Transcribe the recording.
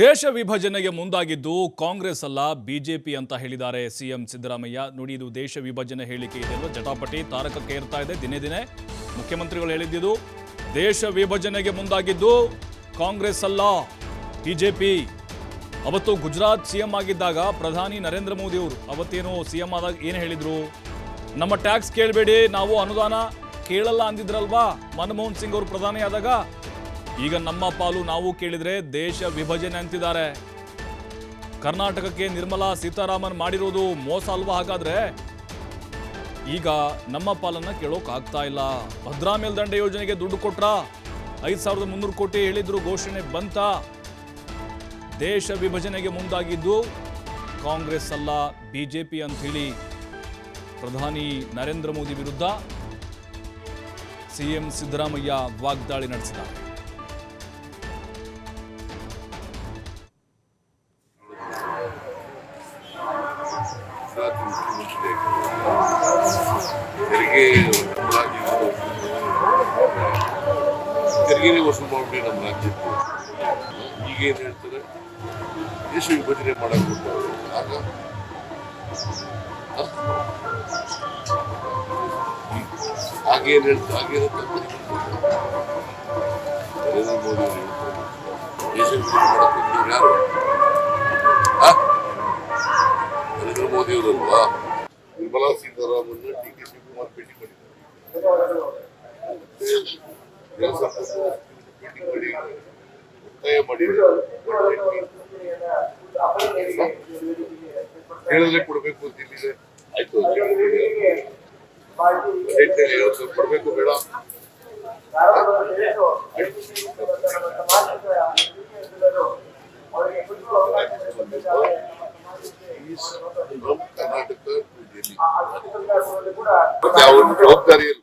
ದೇಶ ವಿಭಜನೆಗೆ ಮುಂದಾಗಿದ್ದು ಕಾಂಗ್ರೆಸ್ ಅಲ್ಲ, ಬಿಜೆಪಿ ಅಂತ ಹೇಳಿದ್ದಾರೆ ಸಿಎಂ ಸಿದ್ದರಾಮಯ್ಯ. ನೋಡಿ, ಇದು ದೇಶ ವಿಭಜನೆ ಹೇಳಿಕೆ ಇದೆ ಅಲ್ವಾ ಜಟಾಪಟಿ ತಾರಕಕ್ಕೆ ಏರ್ತಾ ಇದೆ ದಿನೇ ದಿನೇ. ಮುಖ್ಯಮಂತ್ರಿಗಳು ಹೇಳಿದ್ದಿದ್ದು ದೇಶ ವಿಭಜನೆಗೆ ಮುಂದಾಗಿದ್ದು ಕಾಂಗ್ರೆಸ್ ಅಲ್ಲ, ಬಿಜೆಪಿ. ಅವತ್ತು ಗುಜರಾತ್ ಸಿಎಂ ಆಗಿದ್ದಾಗ ಪ್ರಧಾನಿ ನರೇಂದ್ರ ಮೋದಿ ಅವರು, ಅವತ್ತೇನು ಸಿಎಂ ಆದಾಗ ಏನು ಹೇಳಿದ್ರು? ನಮ್ಮ ಟ್ಯಾಕ್ಸ್ ಕೇಳಬೇಡಿ, ನಾವು ಅನುದಾನ ಕೇಳಲ್ಲ ಅಂದಿದ್ರಲ್ವಾ? ಮನಮೋಹನ್ ಸಿಂಗ್ ಅವರು ಪ್ರಧಾನಿ ಆದಾಗ ಈಗ ನಮ್ಮ ಪಾಲು ನಾವು ಕೇಳಿದ್ರೆ ದೇಶ ವಿಭಜನೆ ಅಂತಿದ್ದಾರೆ. ಕರ್ನಾಟಕಕ್ಕೆ ನಿರ್ಮಲಾ ಸೀತಾರಾಮನ್ ಮಾಡಿರೋದು ಮೋಸ ಅಲ್ವಾ ಹಾಗಾದ್ರೆ? ಈಗ ನಮ್ಮ ಪಾಲನ್ನ ಕೇಳೋಕ್ ಆಗ್ತಾ ಇಲ್ಲ. ಭದ್ರಾ ಮೇಲ್ದಂಡೆ ಯೋಜನೆಗೆ ದುಡ್ಡು ಕೊಟ್ರ? ಐದ್ ಸಾವಿರದ ಮುನ್ನೂರು ಕೋಟಿ ಹೇಳಿದ್ರು ಘೋಷಣೆ ಬಂತ. ದೇಶ ವಿಭಜನೆಗೆ ಮುಂದಾಗಿದ್ದು ಕಾಂಗ್ರೆಸ್ ಅಲ್ಲ, ಬಿಜೆಪಿ ಅಂತ ಹೇಳಿ ಪ್ರಧಾನಿ ನರೇಂದ್ರ ಮೋದಿ ವಿರುದ್ಧ ಸಿಎಂ ಸಿದ್ದರಾಮಯ್ಯ ವಾಗ್ದಾಳಿ ನಡೆಸಿದ್ದಾರೆ. ಗುಜರಾತ್ ನಮ್ಮ ತೆರಿಗೆ ರಾಜ್ಯಗಳು ತೆರಿಗೆನೇ ವಸೂಲು ಮಾಡ್ಬಿಟ್ಟು ನಮ್ಮ ರಾಜ್ಯಕ್ಕೆ ಈಗೇನು ಹೇಳ್ತಾರೆ ದೇಶ ವಿಭಜನೆ ಮಾಡಕ್ಕೆ ಕೊಟ್ಟವ್ರು ಆಗ ಹಾಗೇನು ಹೇಳ್ತಾರೆ ಹಾಗೇನಂತ ನರೇಂದ್ರ ಮೋದಿ ಅವರು ದೇಶ ವಿಭಜನೆ ಮಾಡಕ್ಕೆ ಯಾರು ಹ? ನರೇಂದ್ರ ಮೋದಿ ಅವರಲ್ವಾ ನಿರ್ಮಲಾ ಸೀತಾರಾಮನ್ ಡಿ ಕೆ ಶಿವಕುಮಾರ್ ಭೇಟಿ ಮಾಡಿದ್ದಾರೆ. ಭೇಟಿ ಮಾಡಿ ಒತ್ತಾಯ ಮಾಡಿದ್ದಾರೆ ಹೇಳಿದ್ರೆ ಕೊಡಬೇಕು ಅಂತ ಇಲ್ಲಿದೆ ಆಯ್ತು ಅಂತ ಕೊಡಬೇಕು ಸ್ಟೇಟ್ನಲ್ಲಿ ఈస్ ఫ్రమ్ కర్ణాటక టు